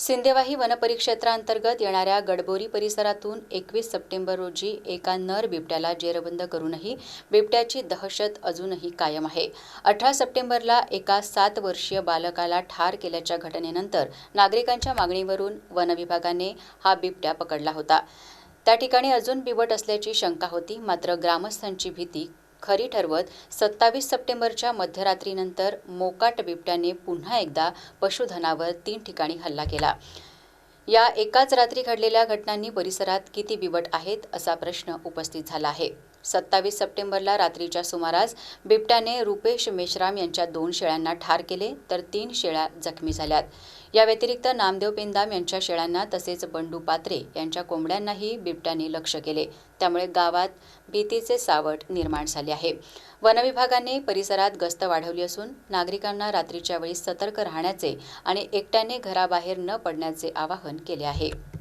सिंदेवाही वनपरिक्षेत्रांतर्गत येणाऱ्या गडबोरी परिसरातून एकवीस सप्टेंबर रोजी एका नर बिबट्याला जेरबंद करूनही बिबट्याची दहशत अजूनही कायम आहे. अठरा सप्टेंबरला एका सात वर्षीय बालकाला ठार केल्याच्या घटनेनंतर नागरिकांच्या मागणीवरून वनविभागाने हा बिबट्या पकडला होता. त्या ठिकाणी अजून बिबट असल्याची शंका होती मात्र ग्रामस्थांची भीती खरी ठरवत सत्तावीस सप्टेंबरच्या मध्यरात्रीनंतर मोकाट बिबट्याने पुन्हा एकदा पशुधनावर तीन ठिकाणी हल्ला केला. या एकाच रात्री घडलेल्या घटनांनी परिसरात किती बिबट आहेत असा प्रश्न उपस्थित झाला आहे. सत्तावीस सप्टेंबरला रात्रीच्या सुमारास बिबट्याने रुपेश मेश्राम यांच्या दोन शेळ्यांना ठार केले तर तीन शेळ्या जखमी झाल्यात. या व्यतिरिक्त नामदेव पेंदाम यांच्या शेळ्यांना तसेच बंडू पात्रे यांच्या कोंबड्यांनाही बिबट्याने लक्ष केले. त्यामुळे गावात भीतीचे सावट निर्माण झाले आहे. वनविभागाने परिसरात गस्त वाढवली असून नागरिकांना रात्रीच्या वेळी सतर्क राहण्याचे आणि एकट्याने घराबाहेर न पडण्याचे आवाहन केले आहे.